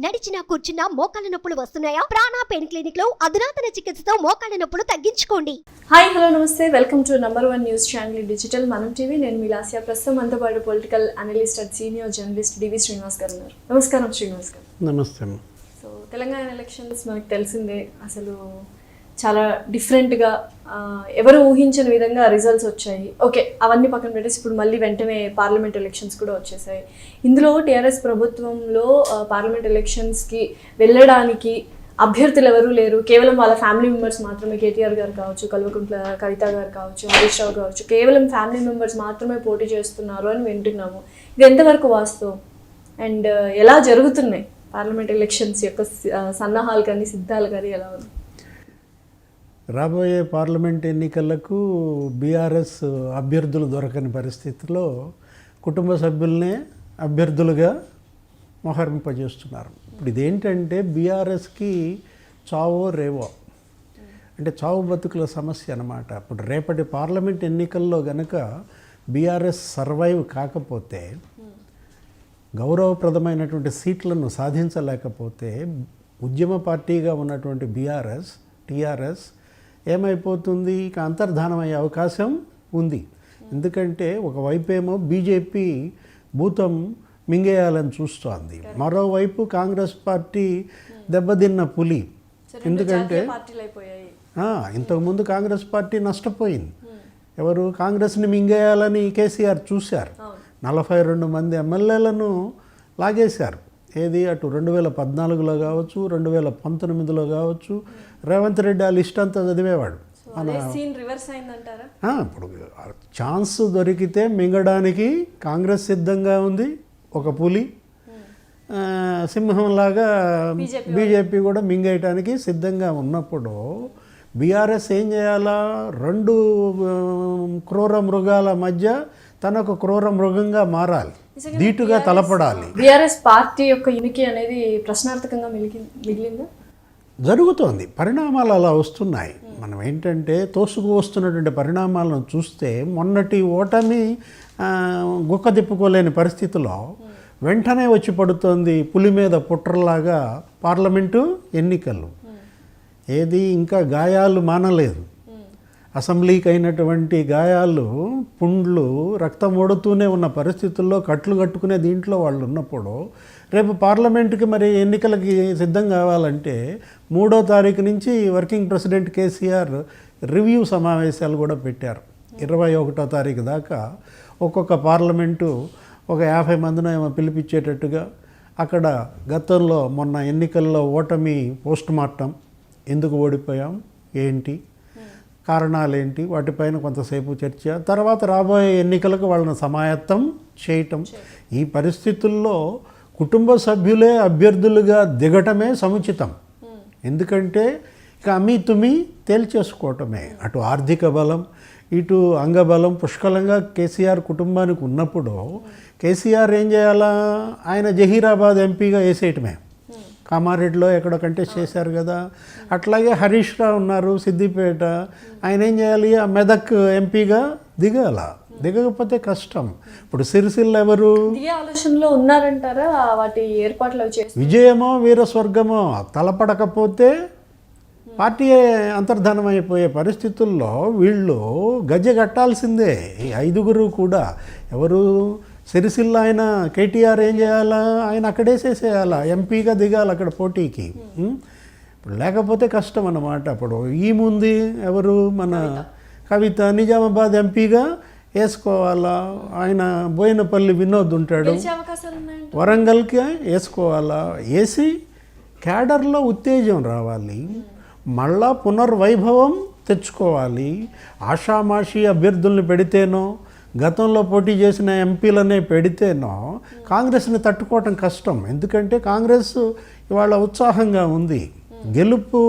నడిచినా కూర్చున్నా మోకాళ్ళ నొప్పులు వస్తున్నాయా? ప్రాణా పెయిన్ క్లినిక్లో అధునాతన చికిత్సతో మోకాళ్ళ నొప్పులు తగ్గించుకోండి. హాయ్ హలో నమస్తే. Welcome to number one news channel digital Manam TV. నేను మీ లాస్యా. ప్రస్తుతం మనతో పాటు political analyst and senior journalist DV Srinivas garu ఉన్నారు. నమస్కారం శ్రీనివాస్ గారు. నమస్తే. సో తెలంగాణ ఎలక్షన్స్ మనకు తెలిసిందే. అసలు చాలా డిఫరెంట్గా ఎవరు ఊహించని విధంగా రిజల్ట్స్ వచ్చాయి. ఓకే అవన్నీ పక్కన పెట్టేసి ఇప్పుడు మళ్ళీ వెంటనే పార్లమెంట్ ఎలక్షన్స్ కూడా వచ్చేసాయి. ఇందులో టీఆర్ఎస్ ప్రభుత్వంలో పార్లమెంట్ ఎలక్షన్స్కి వెళ్ళడానికి అభ్యర్థులు ఎవరూ లేరు. కేవలం వాళ్ళ ఫ్యామిలీ మెంబర్స్ మాత్రమే కేటీఆర్ గారు కావచ్చు కల్వకుంట్ల కవిత గారు కావచ్చు హరీష్ రావు కావచ్చు కేవలం ఫ్యామిలీ మెంబర్స్ మాత్రమే పోటీ చేస్తున్నారు అని వింటున్నాము. ఇది ఎంతవరకు వాస్తవం? అండ్ ఎలా జరుగుతున్నాయి? పార్లమెంట్ ఎలక్షన్స్ యొక్క సన్నాహాలు కానీ సిద్ధాలు కానీ ఎలా ఉంది రాబోయే పార్లమెంట్ ఎన్నికలకు బీఆర్ఎస్ అభ్యర్థులు దొరకని పరిస్థితిలో కుటుంబ సభ్యులనే అభ్యర్థులుగా మోహరింపజేస్తున్నారు. ఇప్పుడు ఇదేంటంటే బీఆర్ఎస్కి చావో రేవో అంటే చావు బతుకుల సమస్య అన్నమాట. ఇప్పుడు రేపటి పార్లమెంట్ ఎన్నికల్లో గనక బీఆర్ఎస్ సర్వైవ్ కాకపోతే గౌరవప్రదమైనటువంటి సీట్లను సాధించలేకపోతే ఉద్యమ పార్టీగా ఉన్నటువంటి బీఆర్ఎస్ టీఆర్ఎస్ ఏమైపోతుంది? ఇక అంతర్ధానం అయ్యే అవకాశం ఉంది. ఎందుకంటే ఒకవైపేమో బీజేపీ భూతం మింగేయాలని చూస్తోంది. మరోవైపు కాంగ్రెస్ పార్టీ దెబ్బతిన్న పులి. ఎందుకంటే ఇంతకుముందు కాంగ్రెస్ పార్టీ నష్టపోయింది. ఎవరు? కాంగ్రెస్ని మింగేయాలని కేసీఆర్ చూశారు. నలభై రెండు మంది ఎమ్మెల్యేలను లాగేశారు. ఏది? అటు రెండు వేల పద్నాలుగులో కావచ్చు రెండు వేల పంతొమ్మిదిలో కావచ్చు. రేవంత్ రెడ్డి ఆ లిస్ట్ అంతా చదివేవాడు. ఇప్పుడు ఛాన్స్ దొరికితే మింగడానికి కాంగ్రెస్ సిద్ధంగా ఉంది. ఒక పులి. ఆ, సింహంలాగా బీజేపీ కూడా మింగేయటానికి సిద్ధంగా ఉన్నప్పుడు బీఆర్ఎస్ ఏం చేయాలా? రెండు క్రూర మృగాల మధ్య తన ఒక క్రూర మృగంగా మారాలి. ధీటుగా తలపడాలి. బీఆర్ఎస్ పార్టీ యొక్క ఉనికి అనేది ప్రశ్నార్థకంగా మిగిలి మిగిలిందా? జరుగుతోంది. పరిణామాలు అలా వస్తున్నాయి. మనం ఏంటంటే తోసుకు వస్తున్నటువంటి పరిణామాలను చూస్తే మొన్నటి ఓటమి గుక్క తిప్పుకోలేని పరిస్థితిలో వెంటనే వచ్చి పడుతోంది పులి మీద పుట్రలాగా పార్లమెంటు ఎన్నికలు. ఏది ఇంకా గాయాలు మానలేదు. అసెంబ్లీకి అయినటువంటి గాయాలు పుండ్లు రక్తం ఓడుతూనే ఉన్న పరిస్థితుల్లో కట్లు కట్టుకునే దీంట్లో వాళ్ళు ఉన్నప్పుడు రేపు పార్లమెంటుకి మరి ఎన్నికలకి సిద్ధం కావాలంటే మూడో తారీఖు నుంచి వర్కింగ్ ప్రెసిడెంట్ కేసీఆర్ రివ్యూ సమావేశాలు కూడా పెట్టారు. ఇరవై ఒకటో తారీఖు దాకా ఒక్కొక్క పార్లమెంటు ఒక యాభై మందిని ఏమో పిలిపించేటట్టుగా అక్కడ గతంలో మొన్న ఎన్నికల్లో ఓటమి పోస్ట్ మార్టం ఎందుకు ఓడిపోయాం? ఏంటి? కారణాలేంటి? వాటిపైన కొంతసేపు చర్చ. తర్వాత రాబోయే ఎన్నికలకు వాళ్ళని సమాయత్తం చేయటం. ఈ పరిస్థితుల్లో కుటుంబ సభ్యులే అభ్యర్థులుగా దిగటమే సముచితం. ఎందుకంటే ఇక అమ్మి తుమి తేల్చేసుకోవటమే. అటు ఆర్థిక బలం ఇటు అంగబలం పుష్కలంగా కేసీఆర్ కుటుంబానికి ఉన్నప్పుడు కేసీఆర్ ఏం చేయాలా? ఆయన జహీరాబాద్ ఎంపీగా వేసేయటమే. కామారెడ్డిలో ఎక్కడ కంటెస్ట్ చేశారు కదా. అట్లాగే హరీష్ రావు ఉన్నారు సిద్దిపేట. ఆయన ఏం చేయాలి? ఆ మెదక్ ఎంపీగా దిగాల. దిగకపోతే కష్టం. ఇప్పుడు సిరిసిల్ల ఎవరు? ఆలోచనలో ఉన్నారంటారా? వాటి ఏర్పాట్లు విజయమో వీరస్వర్గమో తలపడకపోతే పార్టీ అంతర్ధానం అయిపోయే పరిస్థితుల్లో వీళ్ళు గజ్జె కట్టాల్సిందే. ఈ ఐదుగురు కూడా ఎవరు? సిరిసిల్ల ఆయన కేటీఆర్ ఏం చేయాలా? ఆయన అక్కడేసేసేయాలా ఎంపీగా దిగాలి అక్కడ పోటీకి? ఇప్పుడు లేకపోతే కష్టం అన్నమాట అప్పుడు. ఈ ముందు ఎవరు? మన కవిత నిజామాబాద్ ఎంపీగా వేసుకోవాలా? ఆయన బోయినపల్లి వినోద్ ఉంటాడు. వరంగల్కి వేసుకోవాలా? వేసి క్యాడర్లో ఉత్తేజం రావాలి. మళ్ళా పునర్వైభవం తెచ్చుకోవాలి. ఆషామాషి అభ్యర్థుల్ని పెడితేనో గతంలో పోటీ చేసిన ఎంపీలనే పెడితేనో కాంగ్రెస్ని తట్టుకోవటం కష్టం. ఎందుకంటే కాంగ్రెస్ ఇవాళ ఉత్సాహంగా ఉంది. గెలుపు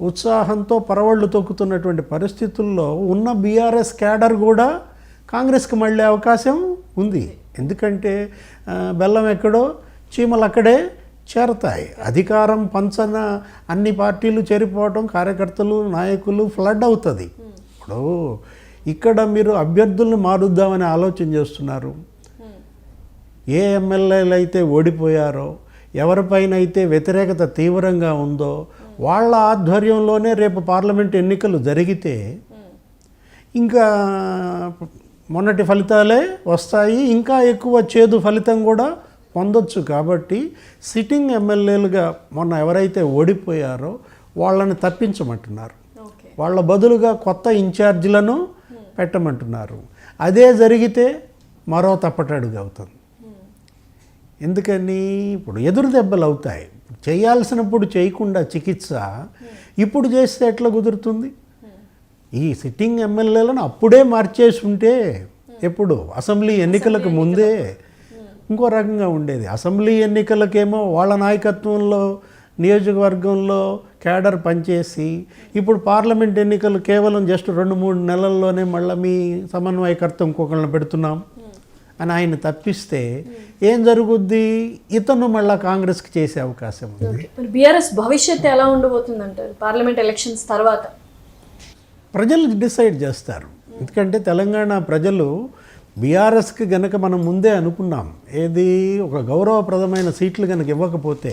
ఉత్సాహంతో పరవళ్ళు తొక్కుతున్నటువంటి పరిస్థితుల్లో ఉన్న బీఆర్ఎస్ క్యాడర్ కూడా కాంగ్రెస్కి మళ్ళీ అవకాశం ఉంది. ఎందుకంటే బెల్లం ఎక్కడో చీమలు అక్కడే చేరతాయి. అధికారం పంచన అన్ని పార్టీలు చేరిపోవటం కార్యకర్తలు నాయకులు ఫ్లడ్ అవుతుంది. ఇప్పుడు ఇక్కడ మీరు అభ్యర్థుల్ని మారుద్దామని ఆలోచన చేస్తున్నారు. ఏ ఎమ్మెల్యేలు అయితే ఓడిపోయారో ఎవరిపైన అయితే వ్యతిరేకత తీవ్రంగా ఉందో వాళ్ళ ఆధ్వర్యంలోనే రేపు పార్లమెంట్ ఎన్నికలు జరిగితే ఇంకా మొన్నటి ఫలితాలే వస్తాయి ఇంకా ఎక్కువ చేదు ఫలితం కూడా పొందొచ్చు. కాబట్టి సిట్టింగ్ ఎమ్మెల్యేలుగా మొన్న ఎవరైతే ఓడిపోయారో వాళ్ళని తప్పించమంటున్నారు. వాళ్ళ బదులుగా కొత్త ఇన్ఛార్జీలను పెట్టమంటున్నారు. అదే జరిగితే మరో తప్పటడుగు అవుతుంది. ఎందుకని? ఇప్పుడు ఎదురు దెబ్బలు అవుతాయి. చేయాల్సినప్పుడు చేయకుండా చికిత్స ఇప్పుడు చేస్తే ఎట్లా కుదురుతుంది? ఈ సిట్టింగ్ ఎమ్మెల్యేలను అప్పుడే మార్చేసి ఉంటే ఎప్పుడు అసెంబ్లీ ఎన్నికలకు ముందే. ఇంకో రకంగా ఉండేది. అసెంబ్లీ ఎన్నికలకేమో వాళ్ళ నాయకత్వంలో నియోజకవర్గంలో క్యాడర్ పనిచేసి ఇప్పుడు పార్లమెంట్ ఎన్నికలు కేవలం జస్ట్ రెండు మూడు నెలల్లోనే మళ్ళీ మీ సమన్వయకర్త ఇంకొకళ్ళని పెడుతున్నాం అని ఆయన తప్పిస్తే ఏం జరుగుద్ది? ఇతను మళ్ళా కాంగ్రెస్కి చేసే అవకాశం ఉంది. బీఆర్ఎస్ భవిష్యత్తు ఎలా ఉండబోతుంది అంటారు పార్లమెంట్ ఎలక్షన్స్ తర్వాత. ప్రజలు డిసైడ్ చేస్తారు. ఎందుకంటే తెలంగాణ ప్రజలు బీఆర్ఎస్కి గనక మనం ముందే అనుకున్నాం ఏది ఒక గౌరవప్రదమైన సీట్లు కనుక ఇవ్వకపోతే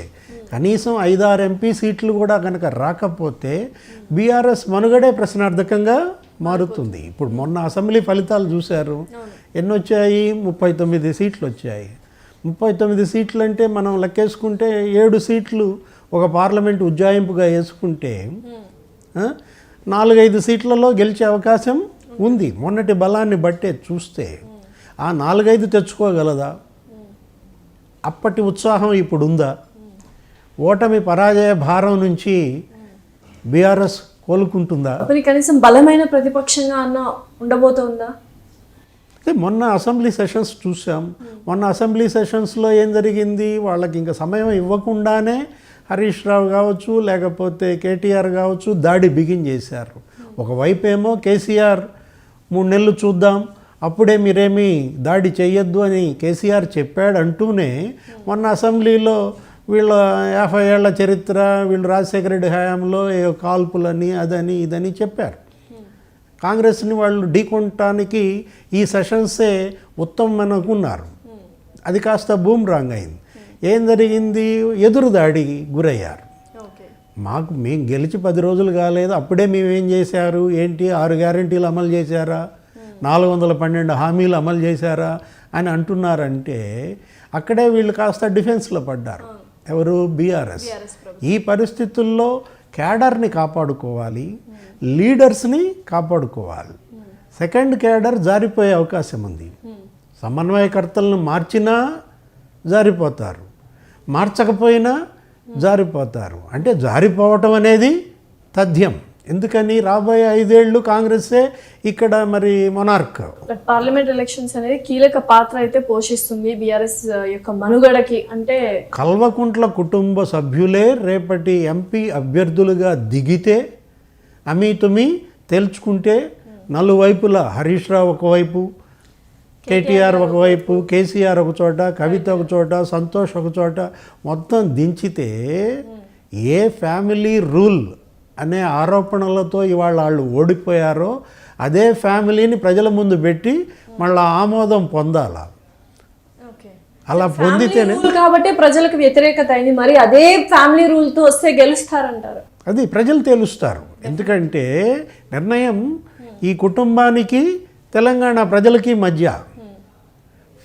కనీసం ఐదారు ఎంపీ సీట్లు కూడా కనుక రాకపోతే బీఆర్ఎస్ మనుగడే ప్రశ్నార్థకంగా మారుతుంది. ఇప్పుడు మొన్న అసెంబ్లీ ఫలితాలు చూశారు. ఎన్ని వచ్చాయి ముప్పై తొమ్మిది సీట్లు వచ్చాయి ముప్పై తొమ్మిది సీట్లు అంటే మనం లెక్కేసుకుంటే ఏడు సీట్లు ఒక పార్లమెంట్ ఉజ్జాయింపుగా వేసుకుంటే నాలుగైదు సీట్లలో గెలిచే అవకాశం ఉంది. మొన్నటి బలాన్ని బట్టే చూస్తే ఆ నాలుగైదు తెచ్చుకోగలదా? అప్పటి ఉత్సాహం ఇప్పుడు ఉందా ఓటమి పరాజయ భారం నుంచి బీఆర్ఎస్ కోలుకుంటుందా? మరి కనీసం బలమైన ప్రతిపక్షంగా అన్న ఉండబోతోందా? మొన్న అసెంబ్లీ సెషన్స్ చూసాం. మొన్న అసెంబ్లీ సెషన్స్లో ఏం జరిగింది? వాళ్ళకి ఇంకా సమయం ఇవ్వకుండానే హరీష్ రావు కావచ్చు లేకపోతే కేటీఆర్ కావచ్చు దాడి బిగిన్ చేశారు. ఒకవైపు ఏమో కేసీఆర్ మూడు నెలలు చూద్దాం అప్పుడే మీరేమీ దాడి చేయొద్దు అని కేసీఆర్ చెప్పాడు అంటూనే మొన్న అసెంబ్లీలో వీళ్ళ యాభై ఏళ్ళ చరిత్ర వీళ్ళు రాజశేఖర రెడ్డి హయాంలో ఏ కాల్పులని అదని ఇదని చెప్పారు. కాంగ్రెస్ని వాళ్ళు ఢీకొనటానికి ఈ సెషన్సే ఉత్తమం అనుకున్నారు అది కాస్త బూమ్ రాంగ్ అయింది. ఏం జరిగింది? ఎదురు దాడికి గురయ్యారు మాకు మేము గెలిచి పది రోజులు కాలేదు. అప్పుడే మేము ఏం చేశారు? ఏంటి? ఆరు గ్యారంటీలు అమలు చేశారా? నాలుగు వందల పన్నెండు హామీలు అమలు చేశారా? అని అంటున్నారంటే అక్కడే వీళ్ళు కాస్త డిఫెన్స్లో పడ్డారు. ఎవరు? బీఆర్ఎస్. ఈ పరిస్థితుల్లో క్యాడర్ని కాపాడుకోవాలి లీడర్స్ని కాపాడుకోవాలి. సెకండ్ క్యాడర్ జారిపోయే అవకాశం ఉంది. సమన్వయకర్తలను మార్చినా జారిపోతారు. మార్చకపోయినా జారిపోతారు. అంటే జారిపోవటం అనేది తథ్యం. ఎందుకని రాబోయే ఐదేళ్ళు కాంగ్రెస్సే ఇక్కడ మరి మొనార్క్ బట్ పార్లమెంట్ ఎలక్షన్స్ అనేది కీలక పాత్ర అయితే పోషిస్తుంది బీఆర్ఎస్ యొక్క మనుగడకి. అంటే కల్వకుంట్ల కుటుంబ సభ్యులే రేపటి ఎంపీ అభ్యర్థులుగా దిగితే అమీతుమి తేల్చుకుంటే నలువైపులా హరీష్ రావు ఒకవైపు కేటీఆర్ ఒకవైపు కేసీఆర్ ఒక చోట కవిత ఒక చోట సంతోష్ ఒక చోట మొత్తం దించితే ఏ ఫ్యామిలీ రూల్ అనే ఆరోపణలతో ఇవాళ వాళ్ళు ఓడిపోయారో అదే ఫ్యామిలీని ప్రజల ముందు పెట్టి మళ్ళీ ఆమోదం పొందాల. అలా పొందితేనే కాబట్టి ప్రజలకు వ్యతిరేకత అయింది. మరి అదే ఫ్యామిలీ రూల్తో వస్తే గెలుస్తారంటారు. అది ప్రజలు తెలుస్తారు. ఎందుకంటే నిర్ణయం ఈ కుటుంబానికి తెలంగాణ ప్రజలకి మధ్య.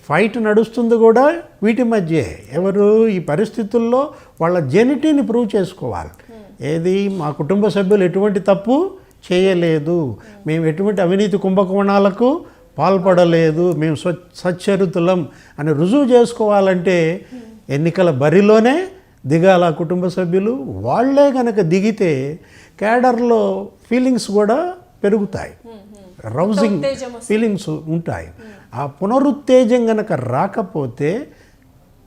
ఫైట్ నడుస్తుంది కూడా వీటి మధ్యే. ఎవరు ఈ పరిస్థితుల్లో వాళ్ళ జెనిటీని ప్రూవ్ చేసుకోవాలి. ఏది? మా కుటుంబ సభ్యులు ఎటువంటి తప్పు చేయలేదు. మేము ఎటువంటి అవినీతి కుంభకోణాలకు పాల్పడలేదు. మేము స్వ సచ్చరితులం అని రుజువు చేసుకోవాలంటే ఎన్నికల బరిలోనే దిగాల కుటుంబ సభ్యులు. వాళ్ళే కనుక దిగితే క్యాడర్లో ఫీలింగ్స్ కూడా పెరుగుతాయి. రౌజింగ్ ఫీలింగ్స్ ఉంటాయి. ఆ పునరుత్తేజం కనుక రాకపోతే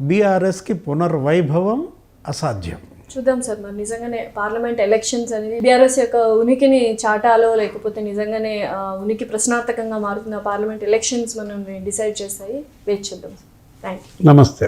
బీఆర్ఎస్కి పునర్వైభవం అసాధ్యం. చూద్దాం సార్. మరి నిజంగానే పార్లమెంట్ ఎలక్షన్స్ అనేది బీఆర్ఎస్ యొక్క ఉనికిని చాటాలో లేకపోతే నిజంగానే ఉనికి ప్రశ్నార్థకంగా మారుతున్న పార్లమెంట్ ఎలక్షన్స్ మనం డిసైడ్ చేస్తాయి. వేచి చూద్దాం థ్యాంక్ యూ నమస్తే